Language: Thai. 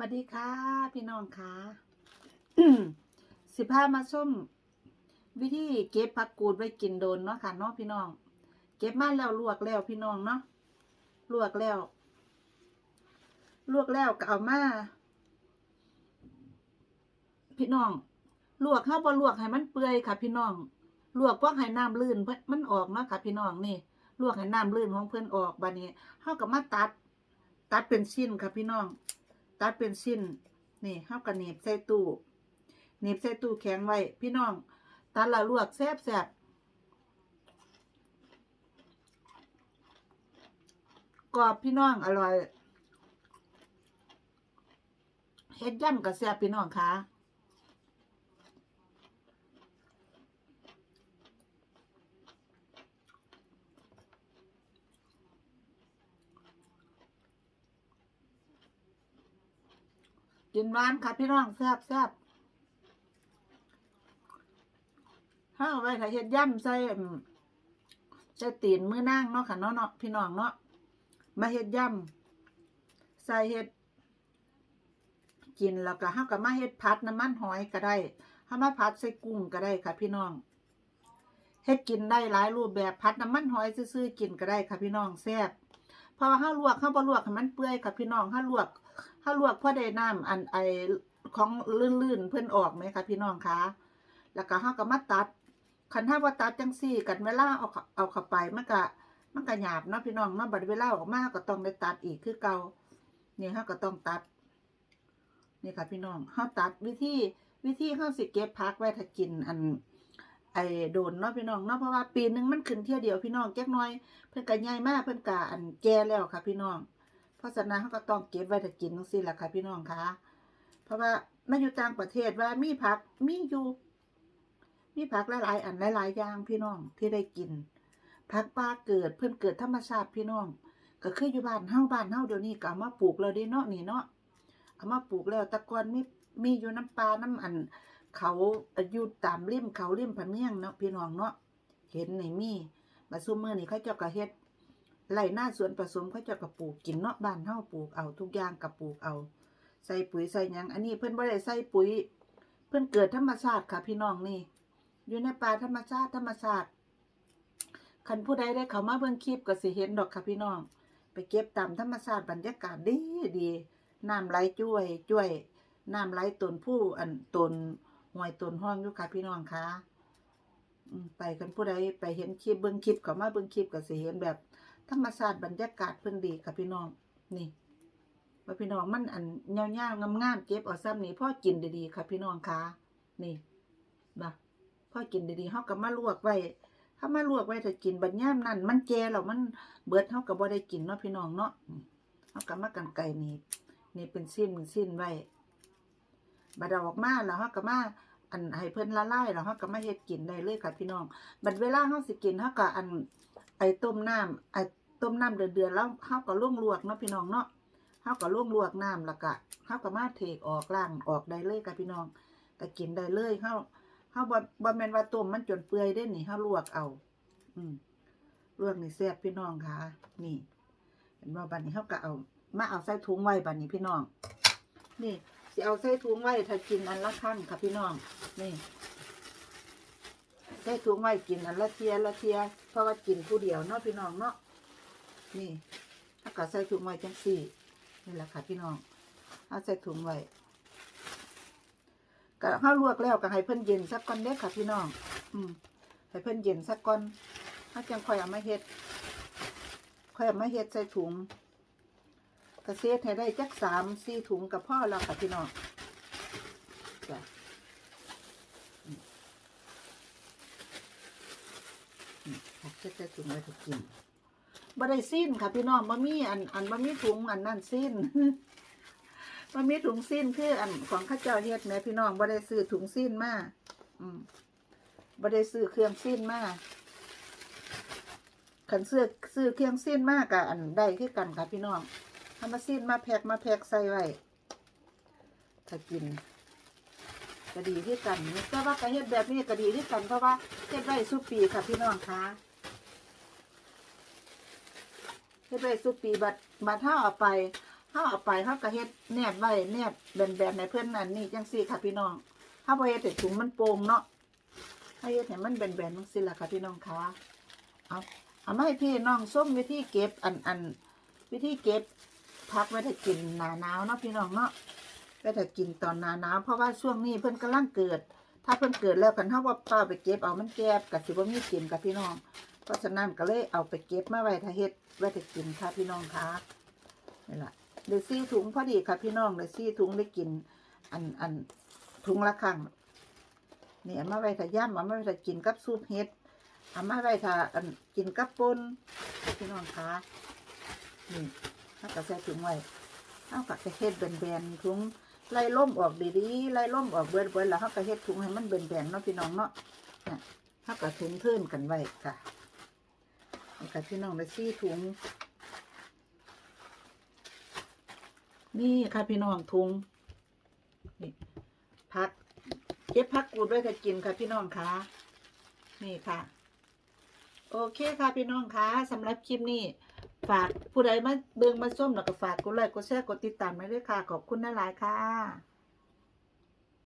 วัสดีค่ะ พี่น้องค่ะสิพามาส้มวิธีเก็บผักกูดไว้กินโดนเนาะค่ะเนาะพี่น้อง เก็บมาแล้วลวกแล้วพี่น้องเนาะลวกแล้ว ลวกแล้วก็เอามา พี่น้อง ลวกเข้าบ่ลวกให้มันเปื่อยค่ะ พี่น้อง ลวกพวกให้น้ำลื่นเพิ่นมันออกเนาะค่ะ พี่น้องนี่ ลวกให้น้ำลื่นของเพิ่อนออกบัดนี้เฮาก็มาตัด ตัดเป็นชิ้นค่ะพี่น้อง ตัดเป็นชิ้นนี่เฮาก็หนีบใส่ตู้หนีบใส่ตู้แข็งไว้ พี่น้อง ตัดแล้วลวกแซ่บแซ่บกรอบพี่น้องอร่อยเฮ็ดย่ำกับแซ่บพี่น้องค่ะ กินหวานค่ะพี่น้องแซ่บแซ่บถ้าเอาไว้ถ้าเฮ็ดย่ำใส่ใส่ตีนมือนางเนาะค่ะเนาะเนาะพี่น้องเนาะมาเฮ็ดย่ำใส่เฮ็ดกินแล้วก็เฮาก็มาเฮ็ดผัดน้ำมันหอยก็ได้เฮามาผัดใส่กุ้งก็ได้ค่ะ พี่น้องเฮ็ดกินได้หลายรูปแบบผัดน้ำมันหอยซื่อๆกินก็ได้ค่ะพี่น้องแซ่บเพราะว่าเฮาลวกเฮาบ่ลวกให้มันเปื่อยค่ะพี่น้องเฮาลวก ถ้าลวกพ่อได้น้ำอันไอของลื่นๆเพื่อนออกไหมคะพี่น้องคะ แล้วก็เฮาก็มาตัดคันถ้าว่าตัดจังซี่ กันเวลาเอาเข้าเอาเข้าไปมันก็มันก็หยาบเนาะพี่น้องเนาะบัดเวลาออกมาก็ต้องได้ตัดอีกคือเก่านี่เฮาก็ต้องตัด นี่ค่ะพี่น้องเฮาตัดวิธีวิธีเฮาสิเก็บผักไว้ถ้ากินอันไอโดนเนาะพี่น้องเนาะเพราะว่าปีนึงมันขึ้นเที่ยวเดียวพี่น้องจักน่อย เพิ่นก็ใหญ่มากเพิ่นก็อันแก่แล้วค่ะพี่น้อง เพราะฉะนั้นเขาก็ต้องเก็บไว้ถ้ากินทั้งสิแหละค่ะพี่น้องคะเพราะว่ามาอยู่ต่างประเทศว่ามีผักมีอยู่ มีผักหลายๆอันหลายๆอย่างพี่น้องที่ได้กินผักป่าเกิดเพิ่อนเกิดธรรมชาติพี่น้อง ก็คืออยู่บ้านเฮาบ้านเฮาเดี๋ยวนี้ก็เอามาปลูกแล้วเด้เนาะนี่เนาะเอามาปลูกแล้วตะกอนมีมีอยู่น้ำปลาน้ำอัน เขาอยู่ตามริมเขาริมพะเนียงเนาะพี่น้องเนาะเห็นในมีมาซุมื้อนี่เขาเจ้าก็เฮ็ด ไร่หน้าสวนผสมเขาจะกระปลูกกินเนาะบ้านเฮาปลูกเอาทุกอย่างกระปลูกเอา ใส่ปุ๋ยใส่ยังอันนี้เพิ่อนบ่ได้ใส่ปุ๋ย เพิ่อนเกิดธรรมชาติค่ะ พี่น้องนี่ อยู่ในป่าธรรมชาติธรรมชาติคันผู้ใดได้เขามาเบิ่งคลิปก็สิเห็นดอกค่ะพี่น้อง ไปเก็บตามธรรมชาติบรรยากาศดีดีน้ำไหลจ้วยจ้วยน้ำไหลต้นผู้อันต้นห้วยต้นห้องอยู่ค่ะพี่น้องคะไปกันผู้ใดไปเห็นคลิปเบิ่งคลิปเขามาเบิ่งคลิปก็สิเห็นแบบ ธรรมชาติบรรยากาศเพิ่นดีค่ะพี่น้อง นี่ว่าพี่น้องมันอันเงาๆงามๆเก็บเอาซ้ำนี่พ่อกินดีๆค่ะพี่น้องคะนี่นะพ่อกินดีๆเฮาก็มาลวกไว้ถ้ามาลวกไว้ถ้ากินบัดยามนั้นมันแก่แล้วมันเบิดเฮาก็บ่ได้กินเนาะพี่น้องเนาะเฮาก็มากันไก่นี่นี่เป็นสิ้นสิ้นไว้บัดอออกมาแล้วเฮาก็มาอันให้เพิ่นละลายแล้วเฮาก็มาเฮ็ดกินได้เลยค่ะพี่น้อง บัดเวลาเฮาสิกินเฮาก็อันไอ้ต้มน้ำไอ้ ต้มน้ำเดือดๆแล้วเฮาวก็ลวกลวกเนาะพี่น้องเนาะเฮาวก็ลวกลวกน้ำแล้วก็เฮาวก็มาเทกออกล้างออกได้เลยค่ะพี่น้องก็กินได้เลยเฮาเฮาบ่บ่แมนว่าต้มมันจนเปื่อยเด้นี่เฮาลวกเอา อืมลวกนี่แซ่บพี่น้องค่ะ นี่เห็นว่าบัดนี้เฮาวก็เอา มาเอาใส่ถุงไว้บัดนี้พี่น้อง นี่สิเอาใส่ถุงไว้ถ้ากินอันละครั้งค่ะพี่น้อง นี่ใส่ถุงไว้กินอันละเทียละเทียเพราะว่ากินผู้เดียวเนาะพี่น้องเนาะ นี่ถ้าก็ใส่ถุงไว้จังสี่นี่แหละค่ะพี่น้องเอาใส่ถุงไว้ก็ข้าวลวกแล้วก็ให้เพิ่นเย็นสักก้อนเด้อค่ะพี่น้อง อืมให้เพิ่นเย็นสักก้อนถ้าจังค่อยเอามาเฮ็ดค่อยเอามาเฮ็ดใส่ถุงกระเซ็ดให้ได้จักสามสี่ถุงกับพ่อแล้วค่ะพี่น้องจ้ะผักเช็ดใส่ถุงไว้ถูกกิน บ่ได้สิ้นค่ะพี่น้องบ่มีอันอันบ่มีถุงอันนั่นสิ้นบ่มีถุงสิ้นคืออันของข้าเจ้าเฮ็ดแม่พี่น้องบ่ได้ซื้อถุงสิ้นมาอืมบ่ได้ซื้อเครื่องสิ้นมาคันซื้อซื้อเครื่องสิ้นมาก็อันได้คือกันค่ะพี่น้องเอามาสิ้นมาแพ็คมาแพ็คใส่ไว้ถ้ากินก็ดีที่กันแต่ว่าก็เฮ็ดแบบนี้ก็ดีที่กันเพราะว่าเฮ็ดได้สุปีค่ะพี่น้องคะเฮ็ดได้สุปีบัดบัดถ้าเอาไปเฮาเอาไปเฮาก็เฮ็ดแนบไว้แนบแบนๆในเพิ่อนนั่นนี่จังซี่ค่ะพี่น้องเฮาบ่เฮ็ดให้ถุงมันโป่งเนาะเฮาเฮ็ดให้มันแบนๆจังซี่ล่ะค่ะพี่น้องคะเอาเอามาให้พี่น้องส้มวิธีเก็บอันอันวิธีเก็บพักไว้ถ้ากินหนาหนาวเนาะพี่น้องเนาะไว้ถ้ากินตอนหนาหนาวเพราะว่าช่วงนี้เพิ่นกำลังเกิด ถ้าเพิ่นเกิดแล้วกันเฮาว่าปล่าไปเก็บเอามันแก่ก็สิบ่มีกินค่ะพี่น้อง เพราะฉะนั้นก็เลยเอาไปเก็บมาไว้ถ้าเฮ็ดไว้ถ้ากินค่ะพี่น้องคะนี่แหละได้ซี่ถุงพอดีค่ะพี่น้องได้ซี่ถุงได้กิน อันอันถุงละครั้งนี่เอามาไว้ถ้าย่ำเอามาไว้ถ้ากินกับซุปเห็ดเอามาไว้ถ้าอันกินกับปนพี่น้องคะนี่ถ้าก็ใส่ถุงไว้เอาก็จะเฮ็ดแบนๆถุงไล่ล่มออกดีๆไล่ล่มออกเบิดๆแล้วเฮาก็เฮ็ดถุงให้มันแบนๆเนาะพี่น้องเนาะน่ะเฮาก็ถุงเทิ่นกันไว้ค่ะ ค่ะพี่น้องได้ซี่ถุง นี่ค่ะพี่น้องถุงนี่พักเก็บพักกูดไว้ถ้ากินค่ะพี่น้องคะนี่ค่ะ โอเคค่ะพี่น้องคะสำหรับคลิปนี้ฝากผู้ใดมาเบิ่งมาส้มแล้วก็ฝากกดไลค์กดแชร์กดติดตามไว้ด้วยค่ะ ขอบคุณนะหลายๆค่ะ